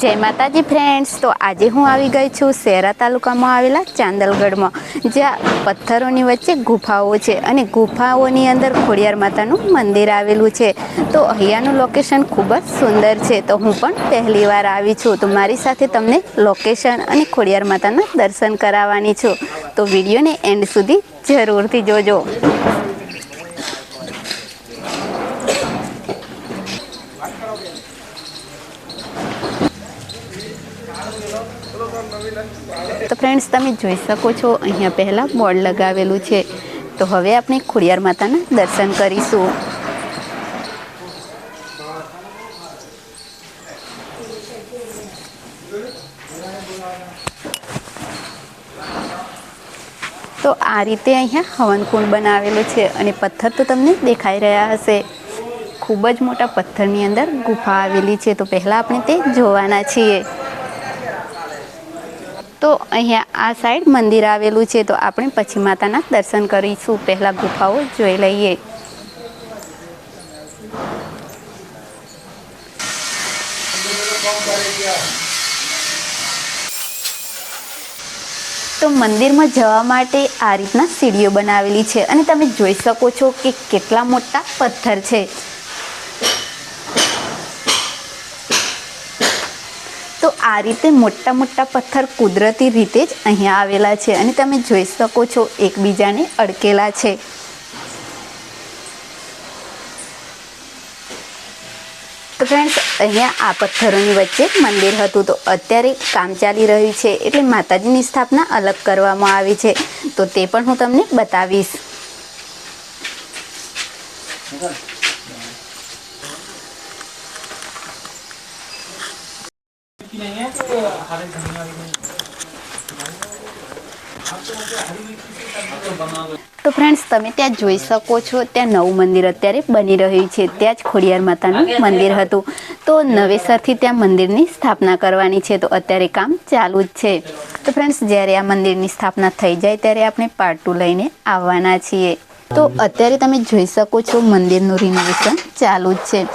જય માતાજી ફ્રેન્ડ્સ તો આજે હું આવી ગઈ છું શેરા તાલુકામાં આવેલા ચાંદલગઢમાં, જ્યાં પથ્થરોની વચ્ચે ગુફાઓ છે અને ગુફાઓની અંદર ખોડિયાર માતાનું મંદિર આવેલું છે. તો અહીંયાનું લોકેશન ખૂબ જ સુંદર છે. તો હું પણ પહેલી વાર આવી છું. તો મારી સાથે તમને લોકેશન અને ખોડિયાર માતાના દર્શન કરાવવાની છું. તો વિડીયોને એન્ડ સુધી જરૂરથી જોજો. તો ફ્રેન્ડ્સ તમે જોઈ શકો છો, અહીંયા પહેલાં બોર્ડ લગાવેલું છે. તો હવે આપણે ખોડિયાર માતાના દર્શન કરીશું. તો આ રીતે અહીંયા હવનકુંડ બનાવેલો છે અને પથ્થર તો તમને દેખાઈ રહ્યા હશે. ખૂબ જ મોટા પથ્થરની અંદર ગુફા આવેલી છે. તો પહેલાં આપણે તે જોવાના છીએ. તો અહીંયા આ સાઈડ મંદિર આવેલું છે, તો આપણે પછી માતાના દર્શન કરીશું. પહેલાં ગુફાઓ જોઈ લઈએ. તો મંદિરમાં જવા માટે આ રીતના સીડીઓ બનાવેલી છે, અને તમે જોઈ શકો છો કે કેટલા મોટા પથ્થર છે. આ રીતે મોટા મોટા પથ્થર કુદરતી રીતે જ અહીંયા આવેલા છે અને તમે જોઈ શકો છો એકબીજાને અડકેલા છે. તો ફ્રેન્ડ્સ અહીંયા આ પથ્થરોની વચ્ચે મંદિર હતું. તો અત્યારે કામ ચાલી રહ્યું છે એટલે માતાજીની સ્થાપના અલગ કરવામાં આવી છે. તો તે પણ હું તમને બતાવીશ. તો ફ્રેન્ડ્સ તમે ત્યાં જોઈ શકો છો, ત્યાં નવું મંદિર અત્યારે બની રહ્યું છે. ત્યાં જ ખોડિયાર માતાનું મંદિર હતું. તો નવેસરથી ત્યાં મંદિરની સ્થાપના કરવાની છે. તો અત્યારે કામ ચાલુ જ છે. તો ફ્રેન્ડ્સ જ્યારે આ મંદિરની સ્થાપના થઈ જાય, ત્યારે આપણે પાર્ટ લઈને આવવાના છીએ. તો અત્યારે તમે જોઈ શકો છો, મંદિરનું રિનોવેશન ચાલુ જ છે.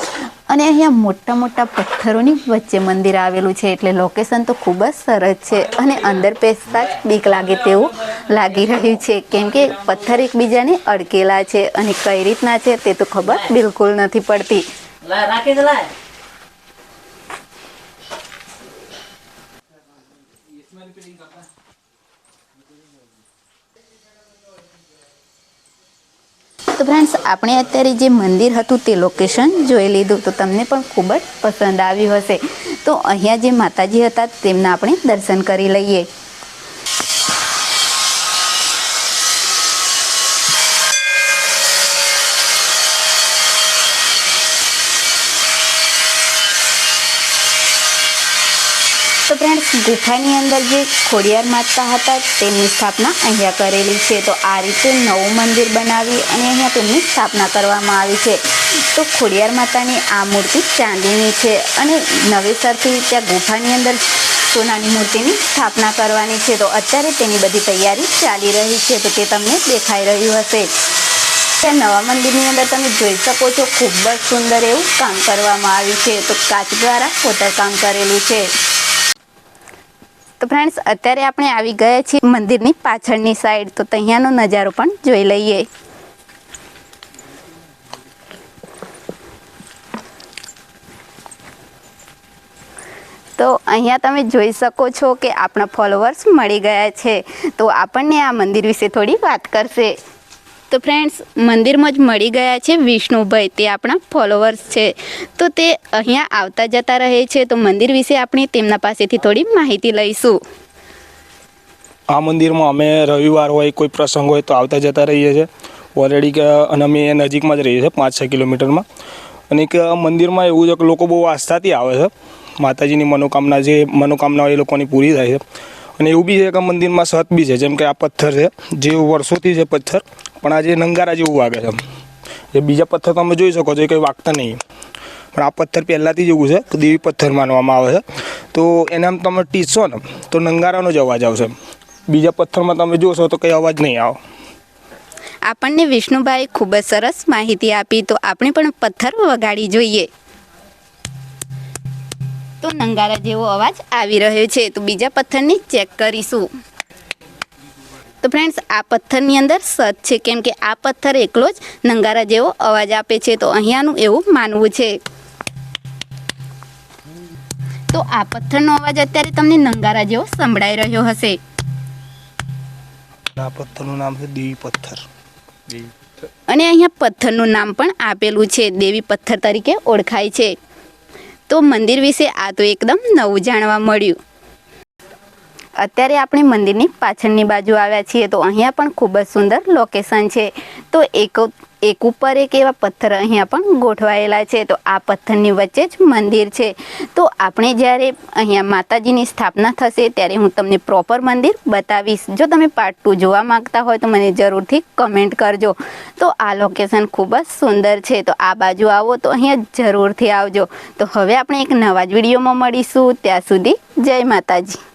અને અહીંયા મોટા મોટા પથ્થરોની વચ્ચે મંદિર આવેલું છે, એટલે લોકેશન તો ખૂબ જ સરસ છે અને અંદર બેસતા જ બીક લાગે તેવું લાગી રહ્યું છે, કેમ કે પથ્થર એકબીજાને અડકેલા છે અને કઈ રીતના છે તે તો ખબર બિલકુલ નથી પડતી. તો ફ્રેન્ડ્સ આપણે અત્યારે જે મંદિર હતું તે લોકેશન જોઈ લીધું. તો તમને પણ ખૂબ જ પસંદ આવ્યું હશે. તો અહીંયા જે માતાજી હતા, તેમના આપણે દર્શન કરી લઈએ. ફ્રેન્ડ્સ ગુફાની અંદર જે ખોડિયાર માતા હતા, તેમની સ્થાપના અહીંયા કરેલી છે. તો આ રીતે નવું મંદિર બનાવી અને અહીંયા તેમની સ્થાપના કરવામાં આવી છે. તો ખોડિયાર માતાની આ મૂર્તિ ચાંદીની છે અને નવેસરથી ત્યાં ગુફાની અંદર સોનાની મૂર્તિની સ્થાપના કરવાની છે. તો અત્યારે તેની બધી તૈયારી ચાલી રહી છે. તો તે તમને દેખાઈ રહ્યું હશે. ત્યાં નવા મંદિરની અંદર તમે જોઈ શકો છો, ખૂબ જ સુંદર એવું કામ કરવામાં આવ્યું છે. તો કાચ દ્વારા કોતરકામ કરેલું છે. તો ફ્રેન્ડ્સ અત્યારે આપણે આવી ગયા છીએ મંદિરની પાછળની સાઈડ તો ત્યાંનો નજારો પણ જોઈ લઈએ. તો અહીંયા તમે જોઈ શકો છો કે આપણા ફોલોવર્સ મળી ગયા છે. તો આપણને આ મંદિર વિશે થોડી વાત કરશે. તો ફ્રેન્ડ્સ મંદિરમાં જ મળી ગયા છે વિષ્ણુભાઈ. તે આપણા ફોલોવર્સ છે. તો તે અહીંયા આવતા જતા રહે છે. તો મંદિર વિશે આપણે તેમના પાસેથી થોડી માહિતી લઈશું. આ મંદિરમાં અમે રવિવાર હોય, કોઈ પ્રસંગ હોય તો આવતા જતા રહીએ છીએ. ઓલરેડી અને અમે નજીકમાં જ રહીએ છીએ, પાંચ છ કિલોમીટરમાં. અને કે મંદિરમાં એવું છે કે લોકો બહુ આસ્થાથી આવે છે. માતાજીની મનોકામના જે મનોકામના એ લોકોની પૂરી થાય છે. અને એવું બી છે કે મંદિરમાં સત બી છે. જેમ કે આ પથ્થર છે, જે વર્ષોથી છે પથ્થર, પણ આજે નંગારા જેવું વાગે છે જે બીજા પથ્થર તમે જોઈ શકો છો, એ કંઈ વાગતા નહીં. પણ આ પથ્થર પહેલાંથી જ એવું છે તો દેવી પથ્થર માનવામાં આવે છે. તો એને આમ તમે ટીચશો ને, તો નંગારાનો જ અવાજ આવશે. બીજા પથ્થરમાં તમે જોશો તો કંઈ અવાજ નહીં આવે. આપણને વિષ્ણુભાઈ ખૂબ જ સરસ માહિતી આપી, તો આપણે પણ પથ્થર વગાડી જોઈએ. તો નંગારા જેવો અવાજ આવી રહ્યો છે. તો બીજા પથ્થરની ચેક કરીશું. તો ફ્રેન્ડ્સ આ પથ્થરની અંદર સત છે. કેમ કે આ પથ્થર એકલો જ નંગારા જેવો અવાજ આપે છે. તો અહીંયાનું એવું માનવું છે. તો આ પથ્થરનો અવાજ અત્યારે તમને નંગારા જેવો સંભળાઈ રહ્યો હશે. આ પથ્થરનું નામ છે દેવી પથ્થર. અને અહીંયા પથ્થરનું નામ પણ આપેલું છે. દેવી પથ્થર તરીકે ઓળખાય છે. તો મંદિર વિશે આ તો એકદમ નવું જાણવા મળ્યું. અત્યારે આપણે મંદિરની પાછળની બાજુ આવ્યા છીએ તો અહીંયા પણ ખૂબ જ સુંદર લોકેશન છે. તો એક એક ઉપર એક એવા પથ્થર અહીંયા પણ ગોઠવાયેલા છે. તો આ પથ્થરની વચ્ચે જ મંદિર છે. તો આપણે જ્યારે અહીંયા માતાજીની સ્થાપના થશે ત્યારે હું તમને પ્રોપર મંદિર બતાવીશ. જો તમે પાર્ટ ટુ જોવા માંગતા હોય તો મને જરૂરથી કમેન્ટ કરજો. તો આ લોકેશન ખૂબ જ સુંદર છે. તો આ બાજુ આવો, તો અહીંયા જરૂરથી આવજો. તો હવે આપણે એક નવા જ વિડીયોમાં મળીશું. ત્યાં સુધી જય માતાજી.